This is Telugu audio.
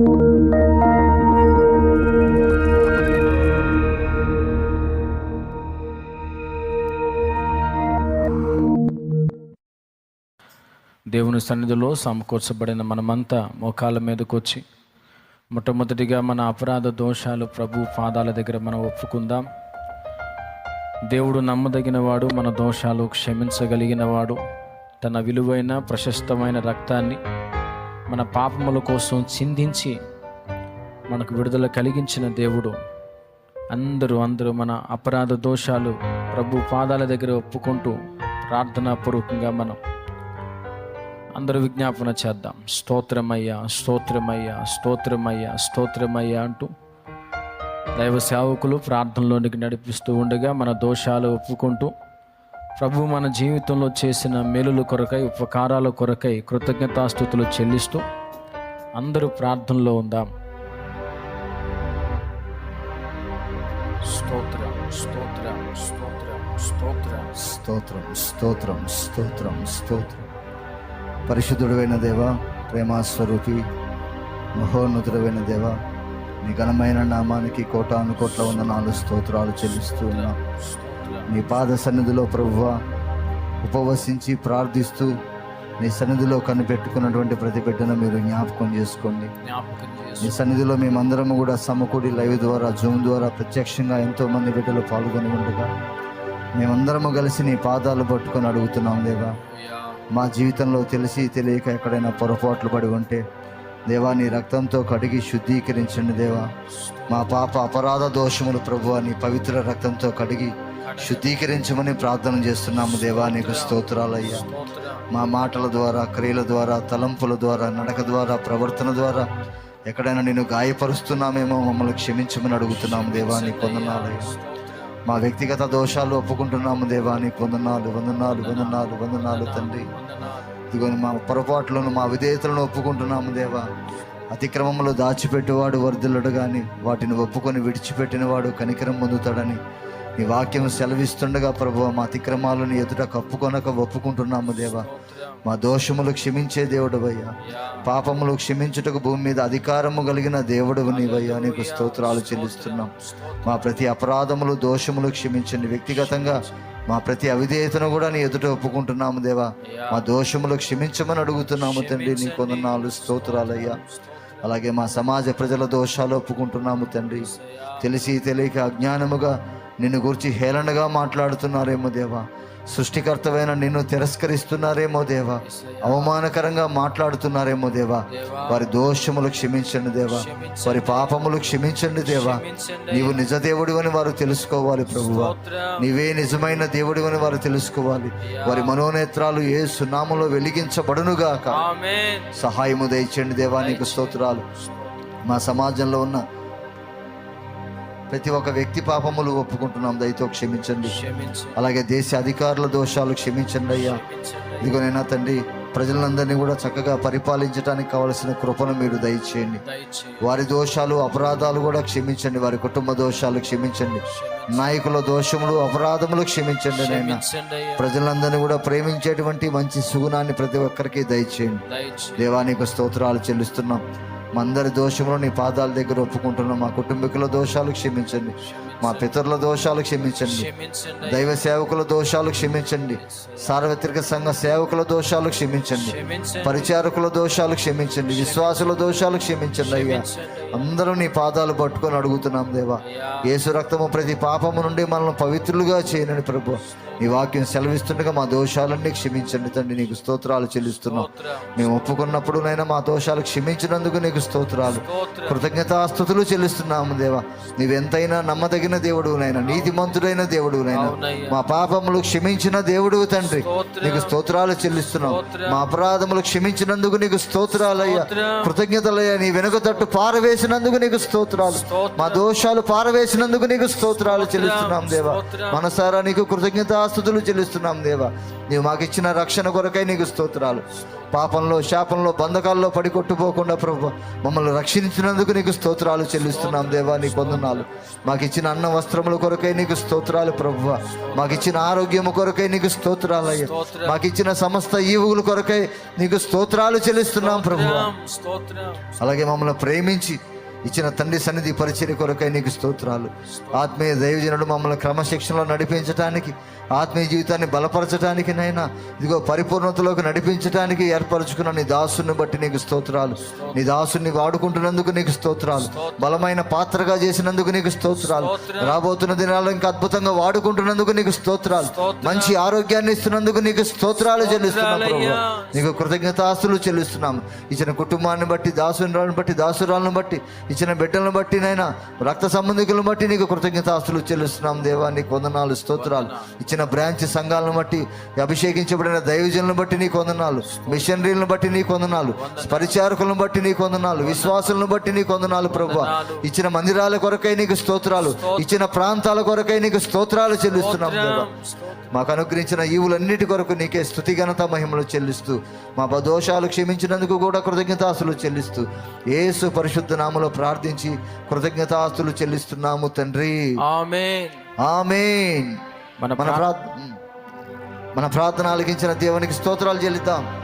దేవుని సన్నిధిలో సమకూర్చబడిన మనమంతా మోకాల మీదకు వచ్చి మొట్టమొదటిగా మన అపరాధ దోషాలు ప్రభు పాదాల దగ్గర మనం ఒప్పుకుందాం. దేవుడు నమ్మదగినవాడు మన దోషాలు క్షమించగలిగినవాడు. తన విలువైన ప్రశస్తమైన రక్తాన్ని మన పాపముల కోసం చిందించి మనకు విడుదల కలిగించిన దేవుడు. అందరూ అందరూ మన అపరాధ దోషాలు ప్రభు పాదాల దగ్గర ఒప్పుకుంటూ ప్రార్థనాపూర్వకంగా మనం అందరూ విజ్ఞాపన చేద్దాం. స్తోత్రమయ్యా స్తోత్రమయ్యా స్తోత్రమయ్యా స్తోత్రమయ్యా అంటూ దైవ సేవకులు ప్రార్థనలోనికి నడిపిస్తూ ఉండగా మన దోషాలు ఒప్పుకుంటూ ప్రభు మన జీవితంలో చేసిన మేలుల కొరకై ఉపకారాల కొరకై కృతజ్ఞతాస్థుతులు చెల్లిస్తూ అందరూ ప్రార్థనలో ఉందాం. స్తోత్రం స్తోత్రం స్తోత్రం స్తోత్రం. స్తోత్రం స్తోత్రం స్తోత్రం స్తోత్రం. పరిశుద్ధుడైన దేవ ప్రేమాస్వరూపి మహోన్నతుడైన దేవ నీ ఘనమైన నామానికి కోటాను కోట్ల వందనాలు స్తోత్రాలు చెల్లిస్తూ ఉన్నాం. నీ పాద సన్నిధిలో ప్రభువ ఉపవసించి ప్రార్థిస్తూ నీ సన్నిధిలో కనిపెట్టుకున్నటువంటి ప్రతి బిడ్డను మీరు జ్ఞాపకం చేసుకోండి. నీ సన్నిధిలో మేమందరము కూడా సమకూడి లైవ్ ద్వారా జూమ్ ద్వారా ప్రత్యక్షంగా ఎంతో మంది బిడ్డలు పాల్గొని ఉండగా మేమందరము కలిసి నీ పాదాలు పట్టుకొని అడుగుతున్నాం దేవా. మా జీవితంలో తెలిసి తెలియక ఎక్కడైనా పొరపాట్లు పడి ఉంటే దేవా నీ రక్తంతో కడిగి శుద్ధీకరించండి దేవా. మా పాప అపరాధ దోషములు ప్రభు నీ పవిత్ర రక్తంతో కడిగి శుద్ధీకరించమని ప్రార్థన చేస్తున్నాము దేవా నీకు స్తోత్రాలయ్యా మా మాటల ద్వారా క్రియల ద్వారా తలంపుల ద్వారా నడక ద్వారా ప్రవర్తన ద్వారా ఎక్కడైనా నేను గాయపరుస్తున్నామేమో మమ్మల్ని క్షమించమని అడుగుతున్నాము దేవా నీ మా వ్యక్తిగత దోషాలు ఒప్పుకుంటున్నాము దేవా నీ వందనాలు వందనాలు వందనాలు వందనాలు తండ్రి. ఇదిగోని మా పొరపాట్లను మా విధేయతలను ఒప్పుకుంటున్నాము దేవా. అతిక్రమంలో దాచిపెట్టేవాడు వర్ధులడు కానీ వాటిని ఒప్పుకొని విడిచిపెట్టినవాడు కనికరం పొందుతాడని నీ వాక్యం సెలవిస్తుండగా ప్రభు మా అతిక్రమాలను ఎదుట కప్పుకొనక ఒప్పుకుంటున్నాము దేవా. మా దోషములు క్షమించే దేవుడవయ్యా పాపములు క్షమించుటకు భూమి మీద అధికారము కలిగిన దేవుడు నీవయ్యా. నీకు స్తోత్రాలు చెల్లిస్తున్నాం. మా ప్రతి అపరాధములు దోషములు క్షమించండి వ్యక్తిగతంగా మా ప్రతి అవిధేయతను కూడా నీ ఎదుట ఒప్పుకుంటున్నాము దేవా. మా దోషములు క్షమించమని అడుగుతున్నాము తండ్రి నీ కొందనాలు స్తోత్రాలయ్యా. అలాగే మా సమాజ ప్రజల దోషాలు ఒప్పుకుంటున్నాము తండ్రి. తెలిసి తెలియక అజ్ఞానముగా నిన్ను గురించి హేళనగా మాట్లాడుతున్నారేమో దేవా. సృష్టికర్తమైన నిన్ను తిరస్కరిస్తున్నారేమో దేవా. అవమానకరంగా మాట్లాడుతున్నారేమో దేవా. వారి దోషములు క్షమించండి దేవా. వారి పాపములు క్షమించండి దేవా. నీవు నిజ దేవుడు అని వారు తెలుసుకోవాలి ప్రభువా. నీవే నిజమైన దేవుడు అని వారు తెలుసుకోవాలి. వారి మనోనేత్రాలు ఏ సునాములో వెలిగించబడునుగాక. సహాయము దయచేయండి దేవా నీకు స్తోత్రాలు. మా సమాజంలో ఉన్న ప్రతి ఒక్క వ్యక్తి పాపములు ఒప్పుకుంటున్నాం. దయతో క్షమించండి. క్షమించు అలాగే దేశ అధికారుల దోషాలు క్షమించండి అయ్యా. ఇదిగోనైనా తండ్రి ప్రజలందరినీ కూడా చక్కగా పరిపాలించడానికి కావలసిన కృపను మీరు దయచేయండి. దయచేయి వారి దోషాలు అపరాధాలు కూడా క్షమించండి. వారి కుటుంబ దోషాలు క్షమించండి. నాయకుల దోషములు అపరాధములు క్షమించండి నైనా ప్రజలందరినీ కూడా ప్రేమించేటువంటి మంచి సుగుణాన్ని ప్రతి ఒక్కరికి దయచేయండి. దయచేయి దేవానికి స్తోత్రాలు చెల్లిస్తున్నాం. మా అందరి దోషములు నీ పాదాల దగ్గర ఒప్పుకుంటున్నాం. మా కుటుంబీకుల దోషాలు క్షమించండి. మా పితరుల దోషాలు క్షమించండి. దైవ సేవకుల దోషాలు క్షమించండి. సార్వత్రిక సంఘ సేవకుల దోషాలు క్షమించండి. క్షమించండి. పరిచారకుల దోషాలు క్షమించండి. విశ్వాసుల దోషాలు క్షమించండి అయ్యా. అందరూ నీ పాదాలు పట్టుకొని అడుగుతున్నాం దేవా. యేసు రక్తము ప్రతి పాపము నుండి మనల్ని పవిత్రులుగా చేయనని ప్రభు. నీ వాక్యం సెలవిస్తుండగా మా దోషాలన్నీ క్షమించండి తండ్రి. నీకు స్తోత్రాలు చెల్లిస్తున్నాం. మేము ఒప్పుకున్నప్పుడు నైనా మా దోషాలు క్షమించినందుకు నీకు స్తోత్రాలు. కృతజ్ఞతాస్థుతులు చెల్లిస్తున్నాము దేవా. నీవెంతైనా నమ్మదగిన దేవుడు నైనా నీతిమంతుడైన దేవుడు నైనా. మా పాపములు క్షమించిన దేవుడు తండ్రి. నీకు స్తోత్రాలు చెల్లిస్తున్నాం. మా అపరాధములు క్షమించినందుకు నీకు స్తోత్రాలయ్యా. కృతజ్ఞతలయ్యా నీ వెనుక తట్టు పారవేసినందుకు నీకు స్తోత్రాలు. మా దోషాలు పారవేసినందుకు నీకు స్తోత్రాలు చెల్లిస్తున్నాం దేవా. మనసారా నీకు కృతజ్ఞతాస్థుతులు చెల్లిస్తున్నాం దేవా. నీవు మాకు ఇచ్చిన రక్షణ కొరకై నీకు స్తోత్రాలు. పాపంలో శాపంలో బంధకాల్లో పడి కొట్టుపోకుండా ప్రభు మమ్మల్ని రక్షించినందుకు నీకు స్తోత్రాలు చెల్లిస్తున్నాం దేవా నీ కొందనాలు మాకు ఇచ్చిన అన్న వస్త్రముల కొరకై నీకు స్తోత్రాలు ప్రభువ. మాకు ఇచ్చిన ఆరోగ్యము కొరకై నీకు స్తోత్రాలు అయ్యా మాకు ఇచ్చిన సమస్త ఈవుల కొరకై నీకు స్తోత్రాలు చెల్లిస్తున్నాం ప్రభువ. స్తోత్రం. అలాగే మమ్మల్ని ప్రేమించి ఇచ్చిన తండ్రి సన్నిధి పరిచయ కొరకై నీకు స్తోత్రాలు. ఆత్మీయ దైవజనుడు మమ్మల్ని క్రమశిక్షణలో నడిపించడానికి ఆత్మీయ జీవితాన్ని బలపరచడానికి నైనా ఇదిగో పరిపూర్ణతలోకి నడిపించడానికి ఏర్పరచుకున్న నీ దాసుని బట్టి నీకు స్తోత్రాలు. నీ దాసుని వాడుకుంటున్నందుకు నీకు స్తోత్రాలు. బలమైన పాత్రగా చేసినందుకు నీకు స్తోత్రాలు. రాబోతున్న దినాల్లో ఇంకా అద్భుతంగా వాడుకుంటున్నందుకు నీకు స్తోత్రాలు. మంచి ఆరోగ్యాన్ని ఇస్తున్నందుకు నీకు స్తోత్రాలు చెల్లిస్తున్నాం నీకు కృతజ్ఞతాస్తులు చెల్లిస్తున్నాము ఇచ్చిన కుటుంబాన్ని బట్టి దాసురాలను బట్టి దాసురాలను బట్టి ఇచ్చిన బిడ్డలను బట్టి నైనా రక్త సంబంధికులను బట్టి నీకు కృతజ్ఞతాస్తులు చెల్లిస్తున్నాం దేవా నీకు వందనాలు స్తోత్రాలు. ఇచ్చిన బ్రాంచ్ సంఘాలను బట్టి అభిషేకించబడిన దైవజనులను బట్టి నీకు వందనాలు. మిషనరీలను బట్టి నీకు వందనాలు. పరిచారకులను బట్టి నీకు వందనాలు. విశ్వాసులను బట్టి నీకు వందనాలు ప్రభు. ఇచ్చిన మందిరాల కొరకై నీకు స్తోత్రాలు. ఇచ్చిన ప్రాంతాల కొరకై నీకు స్తోత్రాలు చెల్లిస్తున్నాం దేవా. మాకు అనుగ్రహించిన ఈవులన్నిటి కొరకు నీకే స్థుతి ఘనత మహిమలు చెల్లిస్తూ మా దోషాలు క్షమించినందుకు కూడా కృతజ్ఞతాస్తులు చెల్లిస్తూ యేసు పరిశుద్ధ నామలో ప్రార్థించి కృతజ్ఞతాస్తులు చెల్లిస్తున్నాము తండ్రి. ఆమేన్. మన మన ప్రార్థన ఆలకించిన దేవునికి స్తోత్రాలు చెల్లిద్దాం.